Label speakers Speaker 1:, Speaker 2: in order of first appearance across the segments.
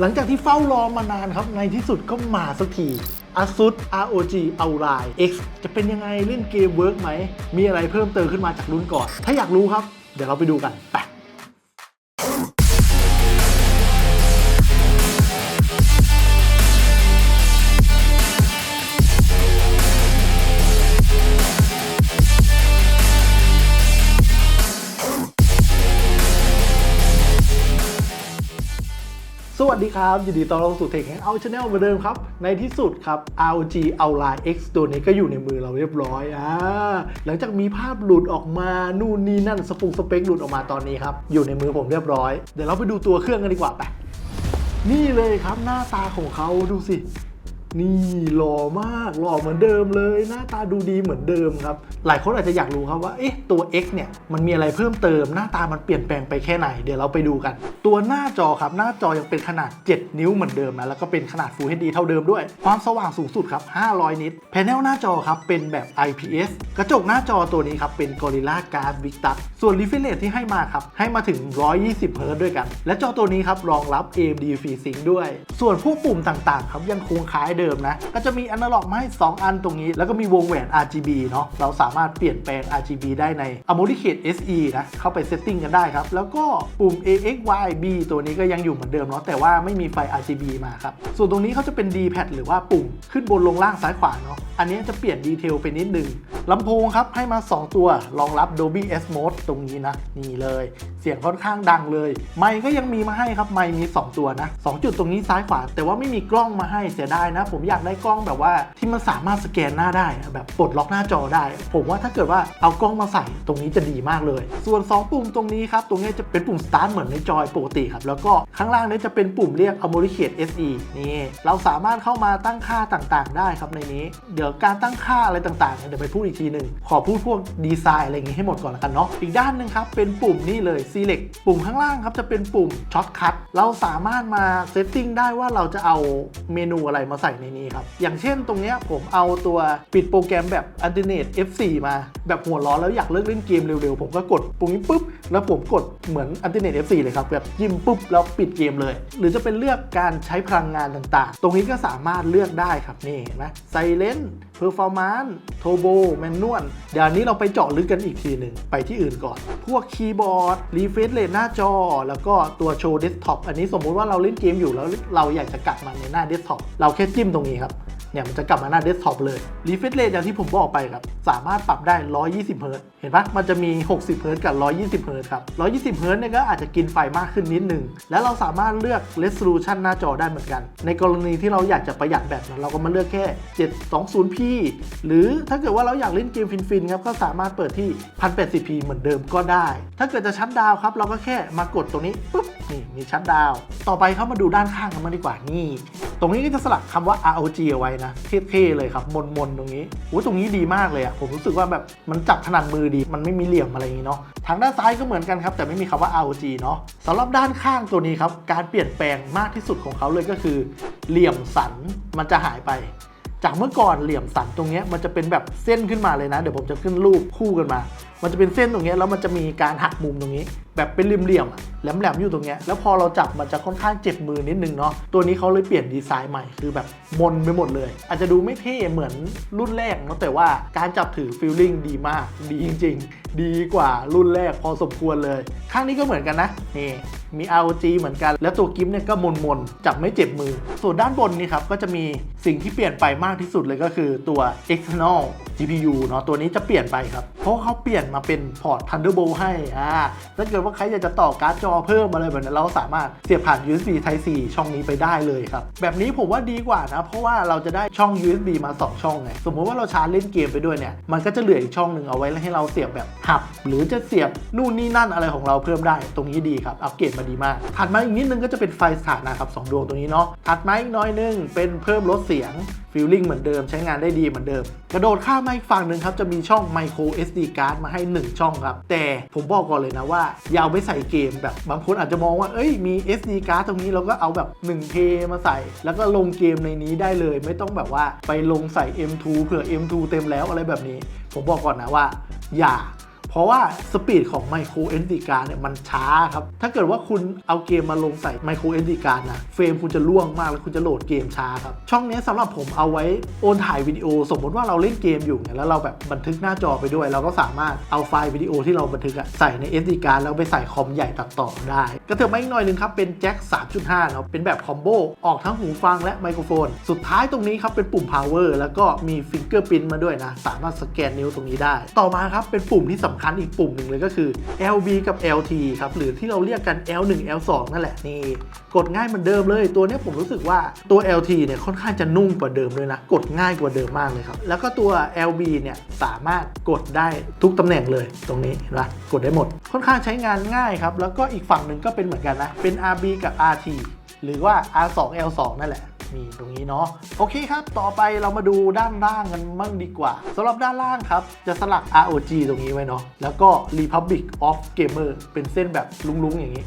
Speaker 1: หลังจากที่เฝ้ารอมานานครับ ในที่สุดก็มาสักที ASUS ROG Ally X จะเป็นยังไงเล่นเกมเวิร์กไหม มีอะไรเพิ่มเติมขึ้นมาจากรุ่นก่อน ถ้าอยากรู้ครับ เดี๋ยวเราไปดูกันไป ครับยินดีต้อนรับสู่เทคแฮงเอาชาแนลเหมือนเดิมครับ ในที่สุดครับ ROG Ally X ตัวนี้ก็อยู่ในมือเราเรียบร้อยอ่าหลังจากมีภาพหลุดออกมา นู่นนี่นั่นสปุงสเปคหลุดออกมาตอนนี้ครับ อยู่ในมือผมเรียบร้อย เดี๋ยวเราไปดูตัวเครื่องกันดีกว่าไปนี่เลยครับหน้าตาของเขาดูสิ นี่หล่อมากหล่อเหมือนเดิมเลยหน้าตาดูดีเหมือนเดิมครับ หลายคนอาจจะอยากรู้ครับว่าเอ๊ะตัว X เนี่ยมันมีอะไรเพิ่มเติม หน้าตามันเปลี่ยนแปลงไปแค่ไหนเดี๋ยวเราไปดูกัน ตัวหน้าจอครับหน้าจอยังเป็นขนาด 7 นิ้วเหมือนเดิมนะแล้วก็เป็นขนาด Full HD เท่าเดิมด้วย ความสว่างสูงสุดครับ 500 นิตแผงหน้าจอครับเป็นแบบ IPS กระจกหน้าจอตัวนี้ครับเป็น Gorilla Glass Victus ส่วน refresh rate ที่ให้มาครับให้มาถึง 120 Hz ด้วยกัน และจอตัวนี้ครับรองรับ AMD FreeSync ด้วย ส่วนพวกปุ่มต่างๆ ครับยังคงคล้ายเดิมนะ ก็จะมีอนาล็อกมาให้ 2 อันตรงนี้ แล้วก็มีวงแหวน RGB เนาะเราสามารถเปลี่ยนแปลง RGB ได้ใน AMOLED SE นะ เข้าไปเซตติ้งกันได้ครับ แล้วก็ปุ่ม AXYB ตัวนี้ก็ยังอยู่เหมือนเดิมเนาะแต่ว่าไม่มีไฟ RGB มาครับ ส่วนตรงนี้เขาจะเป็น D-pad หรือว่าปุ่มขึ้นบนลงล่างซ้ายขวาเนาะอันนี้จะเปลี่ยนดีเทลไปนิดนึงลำโพงครับให้มา 2 ตัวรองรับ Dolby S Mode ตรงนี้นะนี่เลย เสียงค่อนข้างดังเลย ไมค์ก็ยังมีมาให้ครับไมค์มี 2 ตัวนะ2จุดตรงนี้ซ้ายขวา แต่ว่าไม่มีกล้องมาให้เสียดายนะผมอยากได้กล้องแบบว่าที่มันสามารถสแกนหน้าได้แบบปลดล็อกหน้าจอได้ ผมว่าถ้าเกิดว่าเอากล้องมาใส่ตรงนี้จะดีมากเลย ส่วน 2 ปุ่มตรงนี้ครับตรงนี้จะเป็นปุ่ม start เหมือนในจอยปกติครับแล้วก็ข้างล่างนี้จะเป็นปุ่มเรียก AMOLED SE นี่เราสามารถเข้ามาตั้งค่าต่างๆ ได้ครับในนี้ เดี๋ยวการตั้งค่าอะไรต่างๆเดี๋ยวไปพูดอีกทีหนึ่งขอพูดพวกดีไซน์อะไรอย่างงี้ให้หมดก่อนละกันเนาะอีกด้านหนึ่งครับเป็นปุ่มนี่เลย select ปุ่มข้างล่างครับจะเป็นปุ่ม shortcut เราสามารถมาเซตติ้งได้ว่าเราจะเอาเมนูอะไรมาใส่ในนี้ครับ อย่างเช่นตรงนี้ผมเอาตัวปิดโปรแกรมแบบ alternate F4 มาแบบหัวร้อนแล้วอยากเลิกเล่นเกมเร็วๆ ผมก็กดปุ่มนี้ปุ๊บ แล้วผมกดเหมือน alternate F4 เลยครับ แบบยิ้มปุ๊บ แล้วปิดเกมเลย หรือจะเป็นเลือกการใช้พลังงานต่างๆ ตรงนี้ก็สามารถเลือกได้ครับนี่เห็นไหม silent performance turbo manual เดี๋ยวนี้เราไปเจาะลึกกันอีกทีหนึ่งไปที่อื่นก่อน พวกคีย์บอร์ด refresh rate หน้าจอ แล้วก็ตัวโชว์เดสก์ท็อปอันนี้สมมุติว่าเราเล่นเกมอยู่แล้วเราอยากจะกลับมาในหน้าเดสก์ท็อปเราแค่จิ้มตรงนี้ครับเนี่ยมันจะกลับมาหน้าเดสก์ท็อปเลย refresh rate อย่างที่ผมบอกไปครับ สามารถปรับได้ 120เฮิร์ตซ์เห็นปะมันจะมี 60เฮิร์ตซ์กับ 120เฮิร์ตซ์ครับ 120เฮิร์ตซ์เนี่ยก็อาจจะกินไฟมากขึ้นนิดนึง แล้วเราสามารถเลือก resolution หน้าจอได้เหมือนกัน ในกรณีที่เราอยากจะประหยัดแบตนะเราก็มาเลือกแค่ 720p หรือถ้าเกิดว่าเราอยากเล่นเกมฟินๆครับก็สามารถเปิดที่ 1080p เหมือนเดิมก็ได้ ถ้าเกิดจะชัดดาวครับเราก็แค่มากดตรงนี้ปุ๊บ นี่มีชัดดาวต่อไปเข้ามาดูด้านข้างกันมางดีกว่านี่ ตรงนี้ก็จะสลักคำว่า ROG เอาไว้นะเท่ๆเลยครับมนๆตรงนี้โอ้ตรงนี้ดีมากเลยอะผมรู้สึกว่าแบบมันจับถนัดมือดี มันไม่มีเหลี่ยมอะไรอย่างนี้เนาะทางด้านซ้ายก็เหมือนกันครับ แต่ไม่มีคำว่า ROG เนาะสำหรับด้านข้างตัวนี้ครับการเปลี่ยนแปลงมากที่สุดของเขาเลยก็คือ เหลี่ยมสันมันจะหายไปจากเมื่อก่อนเหลี่ยมสันตรงเนี้ยมันจะเป็นแบบเส้นขึ้นมาเลยนะ เดี๋ยวผมจะขึ้นรูปคู่กันมามันจะเป็นเส้นตรงนี้แล้วมันจะมีการหักมุมตรงนี้ แบบเป็นเหลี่ยมๆอะแหลมๆอยู่ตรงนี้แล้วพอเราจับมันจะค่อนข้างเจ็บมือนิดนึงเนาะตัวนี้เขาเลยเปลี่ยนดีไซน์ใหม่คือแบบมนไปหมดเลย อาจจะดูไม่เท่เหมือนรุ่นแรกเนาะแต่ว่าการจับถือฟีลลิ่งดีมาก ดีจริง ๆ ดีกว่ารุ่นแรกพอสมควรเลย ข้างนี้ก็เหมือนกันนะนี่มี ROG เหมือนกัน แล้วตัวกิฟเนี่ยก็มนๆจับไม่เจ็บมือ ส่วนด้านบนนี่ครับก็จะมีสิ่งที่เปลี่ยนไปมากที่สุดเลยก็คือตัว external GPU เนาะตัวนี้จะเปลี่ยนไปครับ เพราะเขาเปลี่ยนมาเป็นพอร์ต Thunderbolt ให้อ่าถ้าเกิดว่าใครอยากจะต่อการ์ดจอเพิ่มอะไรแบบนั้เราสามารถเสียบผ่าน USB Type C ช่องนี้ไปได้เลยครับ แบบนี้ผมว่าดีกว่านะ เพราะว่าเราจะได้ช่อง USB มา 2 ช่องไงสมมติว่าเราชาร์จเล่นเกมไปด้วยเนี่ยมันก็จะเหลืออีกช่องหนึ่งเอาไว้ให้เราเสียบแบบหับ หรือจะเสียบนู่นนี่นั่นอะไรของเราเพิ่มได้ ตรงนี้ดีครับอัปเกรดมาดีมากถัดมาอีกนิดนึงก็จะเป็นไฟสถานะครับสองดวงตรงนี้เนาะถัดมาอีกน้อยนึงเป็นเพิ่มลดเสียง ฟีลลิ่งเหมือนเดิมใช้งานได้ดีเหมือนเดิม กระโดดข้ามมาอีกฝั่งหนึ่งครับ จะมีช่อง micro SD card มาให้ 1 ช่องครับ แต่ผมบอกก่อนเลยนะว่าอย่าเอาไปใส่เกมแบบบางคนอาจจะมองว่า เอ้ยมี SD card ตรงนี้เราก็เอาแบบ 1K มาใส่ แล้วก็ลงเกมในนี้ได้เลย ไม่ต้องแบบว่าไปลงใส่ M2 เผื่อ M2 เต็มแล้วอะไรแบบนี้ ผมบอกก่อนนะว่า อย่า ราะว่าสปีดของไมโคร SD card เนี่ยมันช้าครับ ถ้าเกิดว่าคุณเอาเกมมาลงใส่ไมโคร SD card นะเฟรมคุณจะล่วงมากแล้วคุณจะโหลดเกมช้าครับ ช่องนี้สำหรับผมเอาไว้โอนถ่ายวิดีโอ สมมติว่าเราเล่นเกมอยู่เนี่ยแล้วเราแบบบันทึกหน้าจอไปด้วย เราก็สามารถเอาไฟล์วิดีโอที่เราบันทึกอะใส่ใน SD card แล้วไปใส่คอมใหญ่ตัดต่อได้ ก็เถิบมาอีกหน่อยหนึงครับเป็นแจ็ค3.5เนาะเป็นแบบคอมโบออกทั้งหูฟังและไมโครโฟน สุดท้ายตรงนี้ครับเป็นปุ่ม power แล้วก็มีฟิงเกอร์พิ t มาด้วยนะสามารถสแกนนิ้วตรงนี้ได้ ต่อมาครับเป็นปุ่มที่สำคัญอีกปุ่มหนึ่งเลยก็คือ LB กับ LT ครับ หรือที่เราเรียกกัน L1 L2 นั่นแหละนี่กดง่ายเหมือนเดิมเลย ตัวนี้ผมรู้สึกว่าตัว LT เนี่ยค่อนข้างจะนุ่มกว่าเดิมเลยนะ กดง่ายกว่าเดิมมากเลยครับ แล้วก็ตัว LB เนี่ยสามารถกดได้ทุกตำแหน่งเลยตรงนี้เห็นปะกดได้หมด ค่อนข้างใช้งานง่ายครับ แล้วก็อีกฝั่งหนึ่งก็เป็นเหมือนกันนะ เป็น RB กับ RT หรือว่า R2 L2 นั่นแหละ นี่ตรงนี้เนาะโอเคครับ ต่อไปเรามาดูด้านล่างกันมั่งดีกว่าสำหรับด้านล่างครับ จะสลัก ROG ตรงนี้ไว้เนาะแล้วก็ Republic of Gamer เป็นเส้นแบบลุงๆ อย่างนี้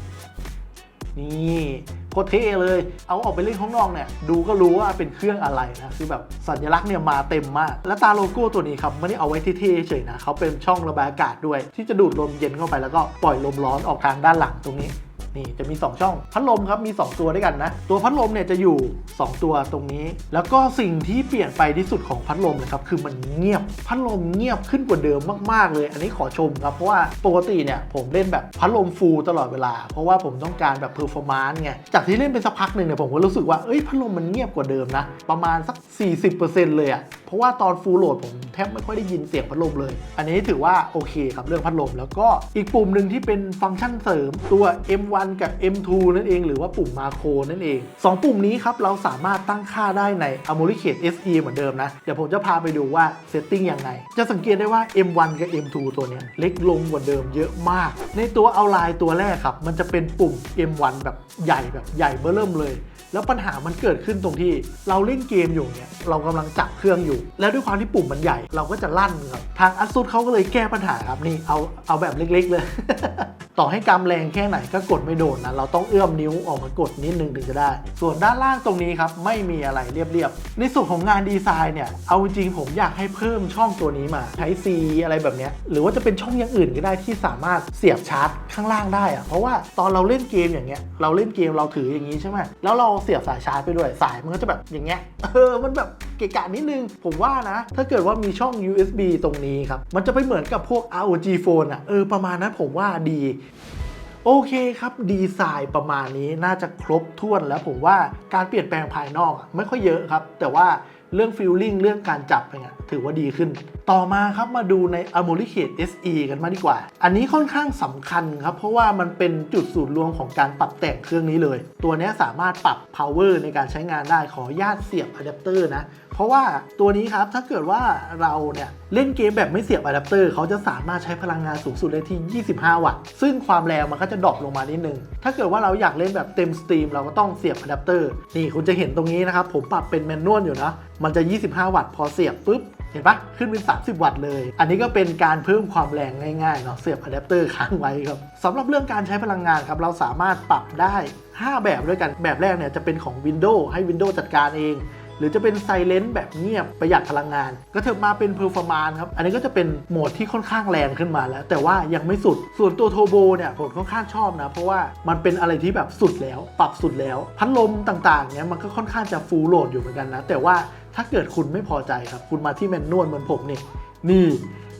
Speaker 1: นี่โคตรเท่เลย เอาออกไปเล่นข้างนอกเนี่ย ดูก็รู้ว่าเป็นเครื่องอะไรนะ คือแบบสัญลักษณ์เนี่ยมาเต็มมาก และตาโลโก้ตัวนี้ครับไม่ได้เอาไว้เท่ๆเฉยนะเขาเป็นช่องระบายอากาศด้วย ที่จะดูดลมเย็นเข้าไปแล้วก็ปล่อยลมร้อนออกทางด้านหลังตรงนี้ นี่จะมี 2 ช่อง พัดลมครับมี 2 ตัวด้วยกันนะ ตัวพัดลมเนี่ยจะอยู่ 2 ตัวตรงนี้ แล้วก็สิ่งที่เปลี่ยนไปที่สุดของพัดลมนะครับคือมันเงียบพัดลมเงียบขึ้นกว่าเดิมมากๆ เลย อันนี้ขอชมครับเพราะว่าปกติเนี่ยผมเล่นแบบพัดลมฟูลตลอดเวลา เพราะว่าผมต้องการแบบเพอร์ฟอร์มานซ์ไงจากที่เล่นเป็นสักพักหนึ่งเนี่ยผมก็รู้สึกว่าเอ้ยพัดลมมันเงียบกว่าเดิมนะประมาณสัก 40%เลยอะ เพราะว่าตอนฟูลโหลดผมแทบไม่ค่อยได้ยินเสียงพัดลมเลย อันนี้ถือว่าโอเคครับเรื่องพัดลม แล้วก็อีกปุ่มหนึ่งที่เป็นฟังก์ชันเสริมตัว M1 กับ M2 นั่นเอง หรือว่าปุ่มมาโครนั่นเอง 2 ปุ่มนี้ครับเราสามารถตั้งค่าได้ใน a m o l i c a t e SE เหมือนเดิมนะ เดี๋ยวผมจะพาไปดูว่าเซตติ้งยังไง จะสังเกตได้ว่า M1 กับ M2 ตัวนี้เล็กลงกว่าเดิมเยอะมาก ในตัวเอาไลน์ตัวแรกครับ มันจะเป็นปุ่ม M1 แบบใหญ่แบบใหญ่เบ้อเริ่มเลย แล้วปัญหามันเกิดขึ้นตรงที่เราเล่นเกมอยู่เนี่ยเรากำลังจับเครื่องอยู่ แล้วด้วยความที่ปุ่มมันใหญ่เราก็จะลั่นครับทางอัสุดเขาก็เลยแก้ปัญหาครับนี่เอาเอาแบบเล็ก ๆ เลย ต่อให้กำแรงแค่ไหนก็กดไม่โดนนะเราต้องเอื้อมนิ้วออกมากดนิดนึงถึงจะได้ ส่วนด้านล่างตรงนี้ครับไม่มีอะไรเรียบๆในส่วนของงานดีไซน์เนี่ยเอาจริงผมอยากให้เพิ่มช่องตัวนี้มาใช้ C อะไรแบบเนี้ยหรือว่าจะเป็นช่องอย่างอื่นก็ได้ที่สามารถเสียบชาร์จข้างล่างได้อะเพราะว่าตอนเราเล่นเกมอย่างเงี้ยเราเล่นเกมเราถืออย่างนี้ใช่ไหมแล้วเราเสียบสายชาร์จไปด้วย สายมันก็จะแบบอย่างเงี้ย เออ มันแบบเกะกะนิดนึง ผมว่านะ ถ้าเกิดว่ามีช่อง USB ตรงนี้ครับ มันจะไปเหมือนกับพวก ROG phone อะเออ ประมาณนั้นผมว่าดีโอเคครับดีไซน์ประมาณนี้น่าจะครบถ้วนแล้วผมว่าการเปลี่ยนแปลงภายนอกไม่ค่อยเยอะครับ แต่ว่า เรื่องฟิลลิ่งเรื่องการจับอะไรเงี้ยถือว่าดีขึ้น ต่อมาครับมาดูใน a m o l i c a t e SE กันมากดีกว่า อันนี้ค่อนข้างสำคัญครับ เพราะว่ามันเป็นจุดศูนย์รวมของการปรับแต่งเครื่องนี้เลย ตัวนี้สามารถปรับ power ในการใช้งานได้ขอญาตเสียบอะแดปเตอร์นะ ราะว่าตัวนี้ครับถ้าเกิดว่าเราเนี่ยเล่นเกมแบบไม่เสียบอะแดปเตอร์เขาจะสามารถใช้พลังงานสูงสุดได้ที่ 25 วัตต์ ซึ่งความแรงมันก็จะดรอปลงมานิดนึง ถ้าเกิดว่าเราอยากเล่นแบบเต็มสตรีมเราก็ต้องเสียบอะแดปเตอร์ นี่คุณจะเห็นตรงนี้นะครับ ผมปรับเป็นแมนนวลอยู่นะ มันจะ 25 วัตต์พอเสียบปุ๊บเห็นปะขึ้นเป็น 30 วัตต์เลย อันนี้ก็เป็นการเพิ่มความแรงง่ายๆเนาะเสียบอะแดปเตอร์ค้างไว้ครับสำหรับเรื่องการใช้พลังงานครับเราสามารถปรับได้ 5 แบบด้วยกันแบบแรกเนี่ยจะเป็นของ Windows ให้ Windows จัดการเอง หรือจะเป็นไซเลนต์แบบเงียบประหยัดพลังงาน ก็เถิบมาเป็นเพอร์ฟอร์มานครับ อันนี้ก็จะเป็นโหมดที่ค่อนข้างแรงขึ้นมาแล้ว แต่ว่ายังไม่สุด ส่วนตัวโทโบเนี่ยผมค่อนข้างชอบนะ เพราะว่ามันเป็นอะไรที่แบบสุดแล้ว ปรับสุดแล้ว พัดลมต่างๆเนี่ยมันก็ค่อนข้างจะฟูลโหลดอยู่เหมือนกันนะ แต่ว่าถ้าเกิดคุณไม่พอใจครับ คุณมาที่แมนนวลเหมือนผมนี่ นี่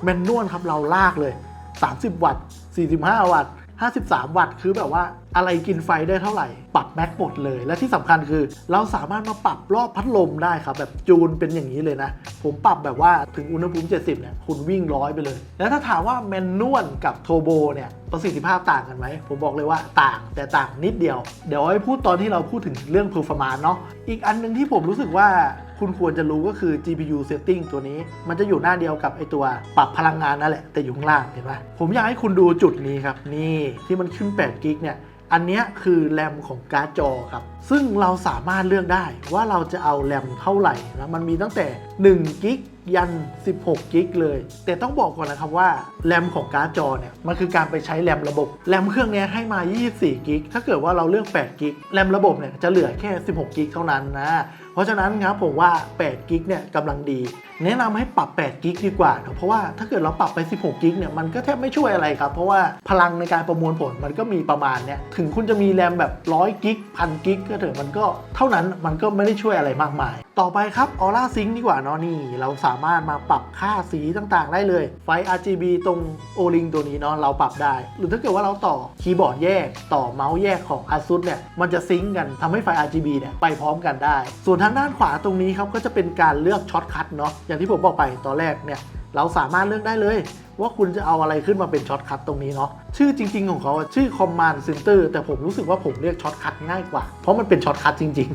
Speaker 1: แมนนวลครับเราลากเลย 30 วัตต์ 45 วัตต์ 53 วัตต์คือแบบว่าอะไรกินไฟได้เท่าไหร่ ปรับแม็กหมดเลย และที่สำคัญคือ เราสามารถมาปรับรอบพัดลมได้ครับ แบบจูนเป็นอย่างนี้เลยนะ ผมปรับแบบว่าถึงอุณหภูมิ 70 เนี่ย คุณวิ่งร้อยไปเลย แล้วถ้าถามว่าแมนนวลกับโทโบเนี่ย ประสิทธิภาพต่างกันไหม ผมบอกเลยว่าต่างแต่ต่างนิดเดียว เดี๋ยวให้พูดตอนที่เราพูดถึงเรื่อง performance เนาะอีกอันหนึงที่ผมรู้สึกว่า คุณควรจะรู้ก็คือ GPU setting ตัวนี้ มันจะอยู่หน้าเดียวกับไอตัวปรับพลังงานนั่นแหละ แต่อยู่ข้างล่างเห็นไหมผมอยากให้คุณดูจุดนี้ครับ นี่ที่มันขึ้น8กิกเนี่ยอันนี้คือแรมของการ์ดจอครับ ซึ่งเราสามารถเลือกได้ว่าเราจะเอาแรมเท่าไหร่นะมันมีตั้งแต่1กิกยัน 16 กิกเลย แต่ต้องบอกก่อนนะครับว่าแรมของการ์ดจอเนี่ย มันคือการไปใช้แรมระบบ แรมเครื่องนี้ให้มา 24 กิก ถ้าเกิดว่าเราเลือก 8 กิก แรมระบบเนี่ยจะเหลือแค่ 16 กิกเท่านั้นนะ ราะราะฉะนั้นครับผมว่า8กิกเนี่ยกำลังดี แนะนำให้ปรับ8กิกดีกว่านะเพราะว่าถ้าเกิดเราปรับไป 16กิกเนี่ยมันก็แทบไม่ช่วยอะไรครับ เพราะว่าพลังในการประมวลผลมันก็มีประมาณเนี่ยถึงคุณจะมีแรมแบบ100กิกพันกิกก็เถอะมันก็เท่านั้นมันก็ไม่ได้ช่วยอะไรมากมาย ต่อไปครับ Aura Sync ดีกว่าเนาะนี่ เราสามารถมาปรับค่าสีต่างๆ ได้เลยไฟ RGB ตรง O-Ring ตัวนี้เนาะเราปรับได้ หรือถ้าเกิดว่าเราต่อคีย์บอร์ดแยก ต่อเมาส์แยกของ ASUS เนี่ยมันจะซิงก์กันทำให้ไฟ RGB เนี่ยไปพร้อมกันได้ ส่วนทางด้านขวาตรงนี้ครับก็จะเป็นการเลือกช็อตคัทเนาะอย่างที่ผมบอกไปตอนแรกเนี่ยเราสามารถเลือกได้เลย ว่าคุณจะเอาอะไรขึ้นมาเป็นช็อตคัทตรงนี้เนาะชื่อจริง ๆ ของเขาชื่อ Command Center แต่ผมรู้สึกว่าผมเรียกช็อตคัทง่ายกว่า เพราะมันเป็นช็อตคัทจริง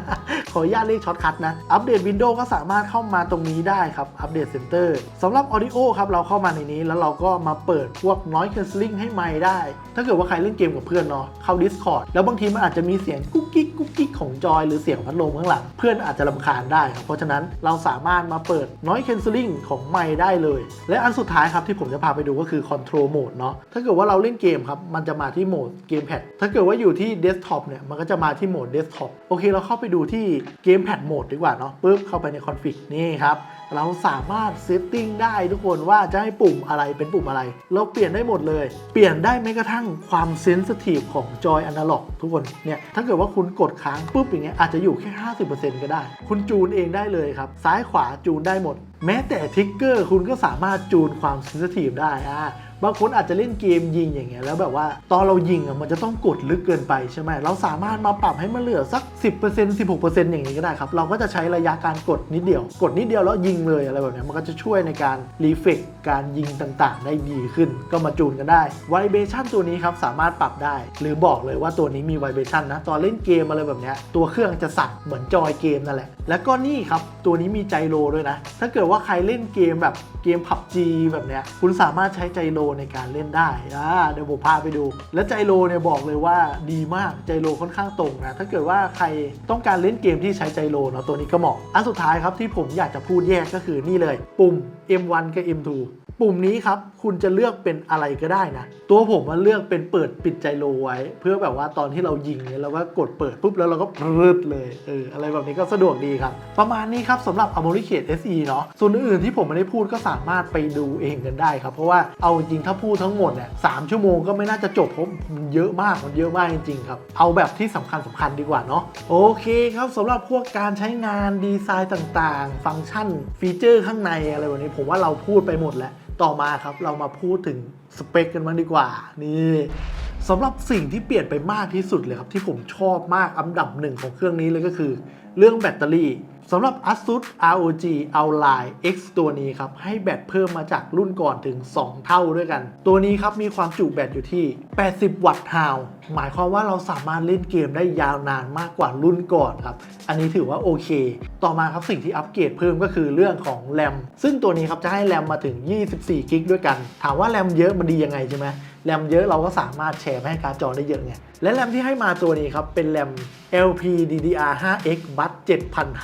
Speaker 1: ๆ ขออนุญาตเรียกช็อตคัทนะ อัปเดต Windows ก็สามารถเข้ามาตรงนี้ได้ครับอัปเดต Center สำหรับ Audio ครับเราเข้ามาในนี้ แล้วเราก็มาเปิดพวก Noise Cancelling ให้ไมค์ได้ ถ้าเกิดว่าใครเล่นเกมกับเพื่อนเนาะเข้า Discord แล้วบางทีมันอาจจะมีเสียงกุ๊กกิ๊กกุ๊กกิ๊กของจอยหรือเสียงพัดลมข้างหลังเพื่อนอาจจะรำคาญได้ครับเพราะฉะนั้นเราสามารถมาเปิด Noise Cancelling ของไมค์ได้เลย และอันสุดท้ายครับที่ผมจะพาไปดูก็คือ Control Mode เนาะถ้าเกิดว่าเราเล่นเกมครับ มันจะมาที่โหมดเกมแพดถ้าเกิดว่าอยู่ที่ Desktop เนี่ย มันก็จะมาที่โหมด Desktop โอเค เราเข้าไปดูที่เกมแพดโหมดดีกว่าเนาะปุ๊บเข้าไปใน Config นี่ครับ เราสามารถเซตติ้งได้ทุกคนว่าจะให้ปุ่มอะไรเป็นปุ่มอะไร เราเปลี่ยนได้หมดเลย เปลี่ยนได้แม้กระทั่งความเซนซิทีฟของจอยอนาล็อกทุกคนเนี่ยถ้าเกิดว่าคุณกดค้างปุ๊บอย่างเงี้ยอาจจะอยู่แค่ 50%ก็ได้ คุณจูนเองได้เลยครับ ซ้ายขวาจูนได้หมด แม้แต่ทิกเกอร์คุณก็สามารถจูนความเซนซิทีฟได้อ่า บางคนอาจจะเล่นเกมยิงอย่างเงี้ยแล้วแบบว่าตอนเรายิงอะมันจะต้องกดลึกเกินไปใช่ไหมเราสามารถมาปรับให้มันเหลือสัก 10% 16%อย่างนี้ก็ได้ครับเราก็จะใช้ระยะการกดนิดเดียว กดนิดเดียวแล้วยิงเลยอะไรแบบนี้มันก็จะช่วยในการรีเฟกการยิงต่างๆ ได้ดีขึ้น ก็มาจูนกันได้ Vibration ตัวนี้ครับสามารถปรับได้ หรือบอกเลยว่าตัวนี้มี Vibration นะตอนเล่นเกมอะไรแบบเนี้ยตัวเครื่องจะสั่นเหมือนจอยเกมนั่นแหละ แล้วก็นี่ครับตัวนี้มีไจโรด้วยนะ ถ้าเกิดว่าใครเล่นเกมแบบเกม PUBG แบบเนี้ยคุณสามารถใช้ไจโรในการเล่นได้อ่าเดี๋ยวผมพาไปดู และไจโรเนี่ยบอกเลยว่าดีมากไจโรค่อนข้างตรงนะถ้าเกิดว่าใครต้องการเล่นเกมที่ใช้ไจโรเนาะตัวนี้ก็เหมาะอันสุดท้ายครับที่ผมอยากจะพูดแยกก็คือนี่เลย ปุ่ม M1 กับ M2 ปุ่มนี้ครับคุณจะเลือกเป็นอะไรก็ได้นะ ตัวผมมันเลือกเป็นเปิดปิดไจโรไว้ เพื่อแบบว่าตอนที่เรายิงเนี่ยเราก็กดเปิดปุ๊บแล้วเราก็ปรึดเลยเอออะไรแบบนี้ก็สะดวกดีครับ ประมาณนี้ครับสำหรับ a m o r i c a t SE เนาะส่วนอื่นๆที่ผมไม่ได้พูดก็สามารถไปดูเองกันได้ครับ เพราะว่าเอาจริงถ้าพูดทั้งหมดเนี่ยสามชั่วโมงก็ไม่น่าจะจบเพราะมันเยอะมากมันเยอะมากจริงๆครับเอาแบบที่สำคัญสคัญดีกว่าเนาะโอเคครับสำหรับพวกการใช้งานดีไซน์ต่างๆ ฟังก์ชันฟีเจอร์ข้างในอะไรแบบนี้ผมว่าเราพูดไปหมดแล้ว ต่อมาครับเรามาพูดถึงสเปคกันบ้างดีกว่า นี่สำหรับสิ่งที่เปลี่ยนไปมากที่สุดเลยครับ ที่ผมชอบมากอันดับหนึ่งของเครื่องนี้เลยก็คือ เรื่องแบตเตอรี่ สำหรับ ASUS ROG Ally X ตัวนี้ครับ ให้แบตเพิ่มมาจากรุ่นก่อนถึง 2 เท่าด้วยกัน ตัวนี้ครับ มีความจุแบตอยู่ที่ 80 วัตต์ฮาวหมายความว่าเราสามารถเล่นเกมได้ยาวนานมากกว่ารุ่นก่อนครับ อันนี้ถือว่าโอเค ต่อมาครับสิ่งที่อัปเกรดเพิ่มก็คือเรื่องของแรมซึ่งตัวนี้ครับจะให้แรมมาถึง 24 กิกด้วยกัน ถามว่าแรมเยอะมันดียังไงใช่ไหม แรมเยอะเราก็สามารถแชร์ไปให้การ์ดจอได้เยอะไง และแรมที่ให้มาตัวนี้ครับ เป็นแรม LPDDR5X Bus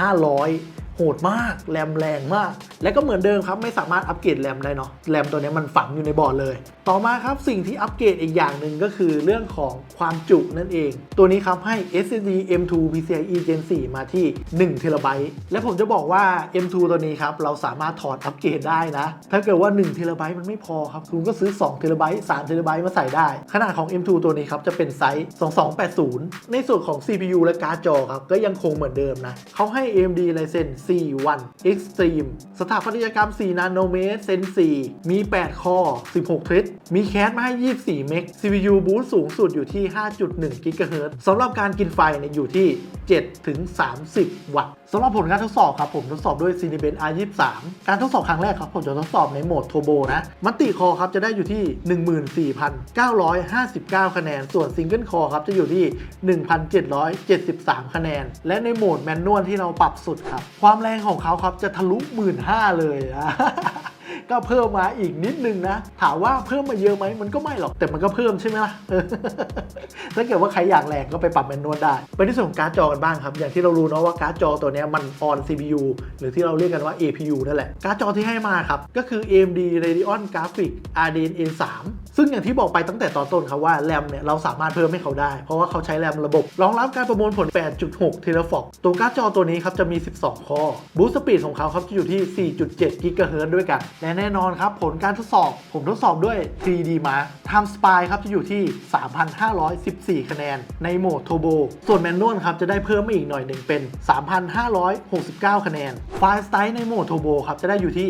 Speaker 1: 7500 โหดมากแรมแรงมาก และก็เหมือนเดิมครับไม่สามารถอัปเกรดแรมได้เนาะแรมตัวนี้มันฝังอยู่ในบอร์ดเลย ต่อมาครับสิ่งที่อัปเกรดอีกอย่างหนึ่งก็คือเรื่องของความจุนั่นเอง ตัวนี้ครับให้ SSD M2 PCIe Gen 4 มาที่1 t b และผมจะบอกว่า M2 ตัวนี้ครับเราสามารถถอดอัปเกรดได้นะ ถ้าเกิดว่า1 t b มันไม่พอครับคุณก็ซื้อ2 t b 3 t b มาใส่ได้ ขนาดของ M2 ตัวนี้ครับจะเป็นไซส์ 2280 ในส่วนของ CPU และการ์ดจอครับก็ยังคงเหมือนเดิมนะเขาให้ AMD Ryzen 4 1 Extreme สถาปัตยกรรม 4 นาโนเมตรเซน4มี 8 คอ 16 ทรดมีแคสมาให้ 24 เมก CPU boost สูงสุดอยู่ที่ 5.1 กิกะเฮิรตซ์สำหรับการกินไฟเนี่ยอยู่ที่7ถึง30 วัตต์สำหรับผลการทดสอบครับผมทดสอบด้วย Cinebench R23 การทดสอบครั้งแรกครับผมจะทดสอบในโหมดโทโบนะมัตติคอครับจะได้อยู่ที่ 14,959 คะแนน ส่วนซิงเกิลคอครับจะอยู่ที่ 1,773 คะแนน และในโหมดแมนนวลที่เราปรับสุดครับ ความแรงของเขาครับจะทะลุ 15,000 เลยอะ ก็เพิ่มมาอีกนิดนึงนะ ถามว่าเพิ่มมาเยอะไหมมันก็ไม่หรอกแต่มันก็เพิ่มใช่ไหมล่ะถ้าเกิดว่าใครอยากแรงก็ไปปรับแมนนวลได้ไปที่ส่วนของการ์ดจอกันบ้างครับ อย่างที่เรารู้เนาะว่าการ์ดจอตัวนี้มัน on CPU หรือที่เราเรียกกันว่า APU นั่นแหละการ์ดจอที่ให้มาครับ ก็คือ AMD Radeon Graphics RDNA 3ซึ่งอย่างที่บอกไปตั้งแต่ตอนต้นครับว่าแรมเนี่ยเราสามารถเพิ่มให้เขาได้ เพราะว่าเขาใช้แรมระบบรองรับการประมวลผล 8.6 เทเลฟอกตัวการ์ดจอตัวนี้ครับจะมี 12 คอบูสต์สปีดของเขาครับจะอยู่ที่ 4.7 กิกะเฮิรตซ์ด้วยกันและแน่นอนครับ ผลการทดสอบ ผมทดสอบด้วย 3D Mark Time Spy ครับจะอยู่ที่ 3,514 คะแนน ในโหมด Turbo ส่วนแมนนวลครับจะได้เพิ่มมาอีกหน่อยหนึ่งเป็น 3,569 คะแนน ไฟล์สไตล์ในโหมด Turbo ครับจะได้อยู่ที่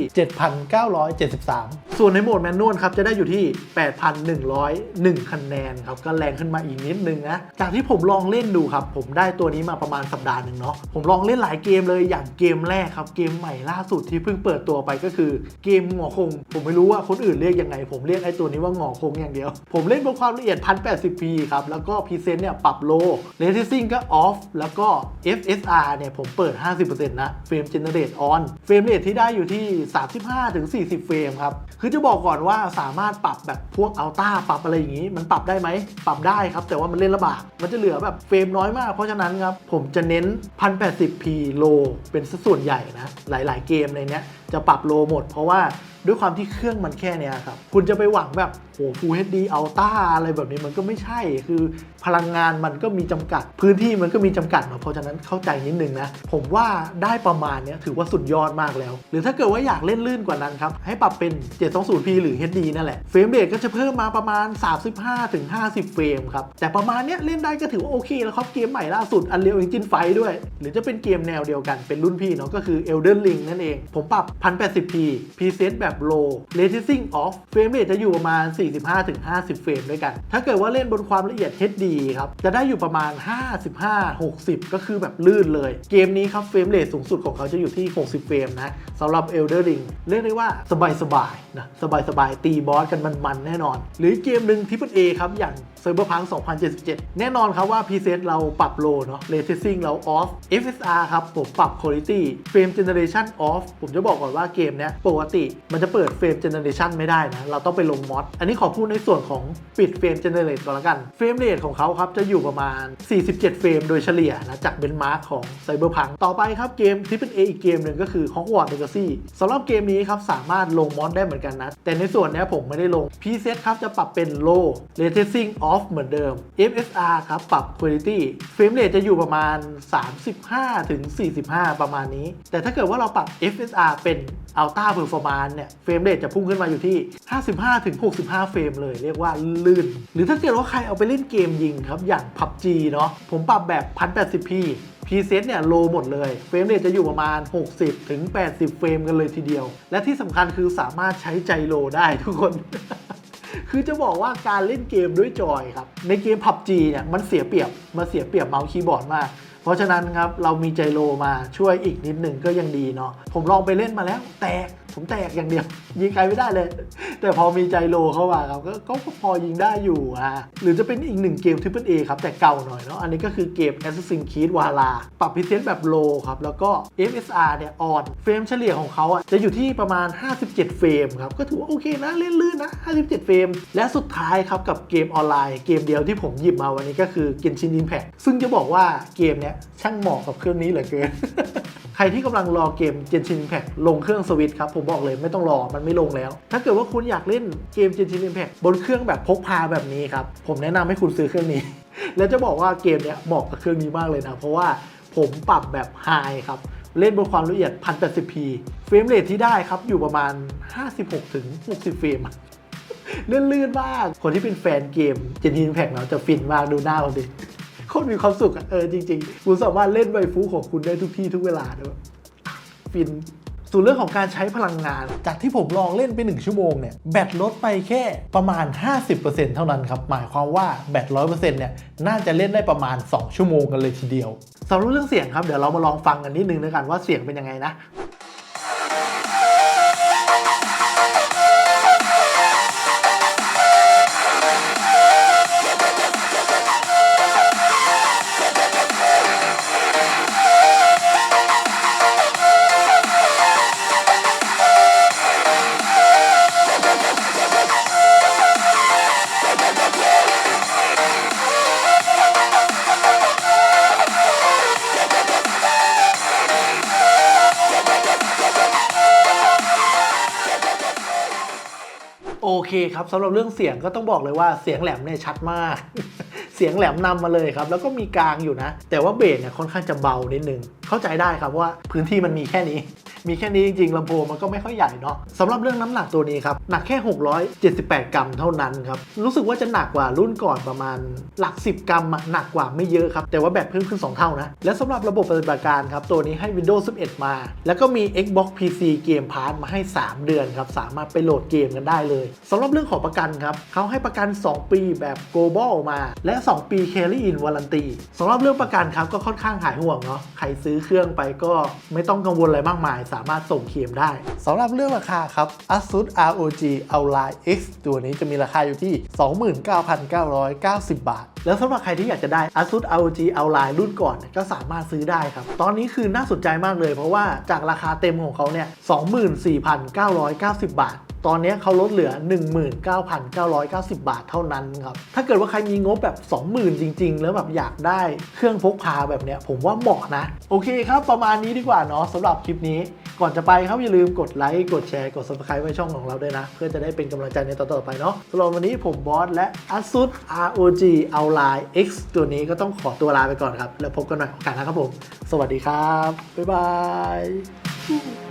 Speaker 1: 7,973 ส่วนในโหมดแมนนวลครับจะได้อยู่ที่ 8,101 คะแนนครับก็แรงขึ้นมาอีกนิดนึงนะ จากที่ผมลองเล่นดูครับ ผมได้ตัวนี้มาประมาณสัปดาห์หนึ่งเนาะ ผมลองเล่นหลายเกมเลยอย่างเกมแรกครับเกมใหม่ล่าสุดที่เพิ่งเปิดตัวไปก็คือเกมมหงอคง ผมไม่รู้ว่าคนอื่นเรียกยังไง ผมเรียกไอ้ตัวนี้ว่าหงอคงอย่างเดียว ผมเล่นบนความละเอียด 1080p ครับ แล้วก็พรีเซนต์เนี่ยปรับโล เรทซิ่งก็ออฟ แล้วก็ FSR เนี่ยผมเปิด 50%นะ เฟรมเจเนเรตออน เฟรมเรทที่ได้อยู่ที่ 35-40 เฟรมครับคือจะบอกก่อนว่าสามารถปรับแบบพวกอัลต้าปรับอะไรอย่างนี้ มันปรับได้ไหม ปรับได้ครับ แต่ว่ามันเล่นลำบาก มันจะเหลือแบบเฟรมน้อยมาก เพราะฉะนั้นครับ ผมจะเน้น 1080p โลเป็นสัดส่วนใหญ่นะ หลาย ๆ เกมในเนี้ยจะปรับโลหมดเพราะว่า ด้วยความที่เครื่องมันแค่เนี้ยครับ คุณจะไปหวังแบบโห Full HD Ultra อะไรแบบนี้มันก็ไม่ใช่ คือพลังงานมันก็มีจำกัด พื้นที่มันก็มีจำกัดเนาะเพราะฉะนั้นเข้าใจนิดนึงนะ ผมว่าได้ประมาณเนี้ยถือว่าสุดยอดมากแล้ว หรือถ้าเกิดว่าอยากเล่นลื่นกว่านั้นครับ ให้ปรับเป็น 720p หรือ HD นั่นแหละเฟรมเรทก็จะเพิ่มมาประมาณ 35-50 เฟรมครับ แต่ประมาณเนี้ยเล่นได้ก็ถือว่าโอเคแล้วครับเกมใหม่ล่าสุด Unreal Engine 5ด้วย หรือจะเป็นเกมแนวเดียวกันเป็นรุ่นพี่เนาะก็คือ Elden Ring นั่นเอง ผมปรับ 1080p p s e t แบบ low latexing off เฟรมเรทจะอยู่ประมาณ 45-50 เฟรมด้วยกัน ถ้าเกิดว่าเล่นบนความละเอียด HD ครับ จะได้อยู่ประมาณ 55-60 ก็คือแบบลื่นเลย เกมนี้ครับเฟรมเรทสูงสุดของเขาจะอยู่ที่ 60 เฟรมนะสำหรับ Elden Ring เรียกได้ว่าสบายๆนะสบายๆตีบอสกันมันๆแน่นอน หรือเกมหนึ่งที่เป็น A ครับอย่าง Cyberpunk 2077 แน่นอนครับว่า preset เราปรับ low เนาะ ray tracing เรา off FSR ครับผมปรับ quality frame generation off ผมจะบอกก่อนว่าเกมเนี้ยปกติมันจะเปิด frame generation ไม่ได้นะ เราต้องไปลง mod อันนี้ขอพูดในส่วนของปิด frame generate ก่อนละกัน frame rate ของเขาครับจะอยู่ประมาณ 47 เฟรมโดยเฉลี่ยนะจาก benchmark ของ Cyberpunk ต่อไปครับเกมที่เป็น A อีกเกมหนึ่งก็คือ Hogwarts Legacy สำหรับเกมนี้ครับสามารถลง mod ได้เหมือนกันนะ แต่ในส่วนนี้ผมไม่ได้ลง p s e t ครับจะปรับเป็น low ray tracing off เหมือนเดิม FSR ครับปรับ quality frame rate จะอยู่ประมาณ 35ถึง45 ประมาณนี้ แต่ถ้าเกิดว่าเราปรับ FSR เป็น Ultra Performance เนี่ยเฟรมเรทจะพุ่งขึ้นมาอยู่ที่ 55ถึง65 เฟรมเลยเรียกว่าลื่น หรือถ้าเกิดว่าใครเอาไปเล่นเกมยิงครับ อย่าง PUBG เนาะผมปรับแบบ 1080p พีเซตเนี่ยโลหมดเลย เฟรมเรทจะอยู่ประมาณ 60ถึง80เฟรมกันเลยทีเดียว และที่สำคัญคือสามารถใช้ใจโลได้ทุกคนคือจะบอกว่าการเล่นเกมด้วยจอยครับ ในเกม PUBG เนี่ยมันเสียเปรียบมันเสียเปรียบเมาส์คีย์บอร์ดมาก เพราะฉะนั้นครับเรามีใจโลมาช่วยอีกนิดหนึ่งก็ยังดีเนาะผมลองไปเล่นมาแล้ว แตกผมแตกอย่างเดียว ยิงใครไม่ได้เลย แต่พอมีใจโลเข้ามาครับก็ก็ก็พอยิงได้อยู่อะหรือจะเป็นอีกหนึ่งเกม Triple A ครับแต่เก่าหน่อยเนาะอันนี้ก็คือเกม Assassin's Creed Valhalla ปรับพิเศษแบบโลครับแล้วก็ FSR เนี่ยออนเฟรมเฉลี่ยของเขาอะจะอยู่ที่ประมาณ 57 เฟรมครับก็ถือว่าโอเคนะเล่นลื่นนะ 57 เฟรม และสุดท้ายครับกับเกมออนไลน์เกมเดียวที่ผมหยิบมาวันนี้ก็คือ Genshin Impact ซึ่งจะบอกว่าเกมเนี้ยช่างเหมาะกับเครื่องนี้เหลือเกิน ใครที่กำลังรอเกม Genshin Impact ลงเครื่องสวิตครับ ผมบอกเลยไม่ต้องรอมันไม่ลงแล้ว ถ้าเกิดว่าคุณอยากเล่นเกม Genshin Impact บนเครื่องแบบพกพาแบบนี้ครับ ผมแนะนำให้คุณซื้อเครื่องนี้ แล้วจะบอกว่าเกมเนี้ยเหมาะกับเครื่องนี้มากเลยนะ เพราะว่าผมปรับแบบ High ครับเล่นบนความละเอียด 1080p เฟรมเรทที่ได้ครับอยู่ประมาณ 56-60เฟรมเลื่นๆมาก คนที่เป็นแฟนเกม Genshin Impact เนาะจะฟินมากดูหน้าผมดิ โคตรมีความสุขอะเออจริงๆ คุณสามารถเล่นไวฟูของคุณได้ทุกที่ทุกเวลาด้วยฟินส่วนเรื่องของการใช้พลังงาน จากที่ผมลองเล่นไป 1 ชั่วโมงเนี่ยแบตลดไปแค่ประมาณ 50%เท่านั้นครับ หมายความว่าแบต 100%เนี่ยน่าจะเล่นได้ประมาณ 2 ชั่วโมงกันเลยทีเดียวสำหรับเรื่องเสียงครับ เดี๋ยวเรามาลองฟังกันนิดนึงด้วกันว่าเสียงเป็นยังไงนะ
Speaker 2: เค
Speaker 1: ครับสำหรับเรื่องเสียงก็ต้องบอกเลยว่าเสียงแหลมเนี่ยชัดมาก เสียงแหลมนำมาเลยครับ แล้วก็มีกลางอยู่นะ แต่ว่าเบสเนี่ยค่อนข้างจะเบานิดนึง เข้าใจได้ครับว่าพื้นที่มันมีแค่นี้ มีแค่นี้จริงๆลำโพงมันก็ไม่ค่อยใหญ่เนาะสำหรับเรื่องน้ำหนักตัวนี้ครับ หนักแค่ 678 กรัมเท่านั้นครับ รู้สึกว่าจะหนักกว่ารุ่นก่อนประมาณหลัก 10 กรัมหนักกว่าไม่เยอะครับ แต่ว่าแบตเพิ่มขึ้น 2 เท่านะ และสำหรับระบบปฏิบัติการครับ ตัวนี้ให้ Windows 11 มา แล้วก็มี Xbox PC Game Pass มาให้ 3 เดือนครับ สามารถไปโหลดเกมกันได้เลยสำหรับเรื่องของประกันครับเขาให้ประกัน 2 ปีแบบ global มา และ 2 ปี carry in warranty สำหรับเรื่องประกันครับก็ค่อนข้างหายห่วงเนาะใครซื้อเครื่องไปก็ไม่ต้องกังวลอะไรมากมายสามารถส่งเคลมได้สำหรับเรื่องราคาครับ ASUS ROG Ally X ตัวนี้จะมีราคาอยู่ที่ 29,990 บาท แล้วสำหรับใครที่อยากจะได้ ASUS ROG Ally รุ่นก่อนเนี่ยก็สามารถซื้อได้ครับ ตอนนี้คือน่าสนใจมากเลย เพราะว่าจากราคาเต็มของเขาเนี่ย 24,990 บาท ตอนนี้เขาลดเหลือ 19,990 บาทเท่านั้นครับ ถ้าเกิดว่าใครมีงบแบบ 20,000 จริง ๆ แล้วแบบอยากได้เครื่องพกพาแบบเนี้ยผมว่าเหมาะนะ โอเคครับ ประมาณนี้ดีกว่าเนาะสำหรับคลิปนี้ ก่อนจะไปครับอย่าลืมกดไลค์กดแชร์กด subscribe ไว้ช่องของเราด้วยนะ เพื่อจะได้เป็นกำลังใจในตอนต่อไปเนาะสำหรับวันนี้ผมบอสและ ASUS ROG Ally X ตัวนี้ก็ต้องขอตัวลาไปก่อนครับ แล้วพบกันใหม่โอกาสหน้าครับผม สวัสดีครับบ๊ายบาย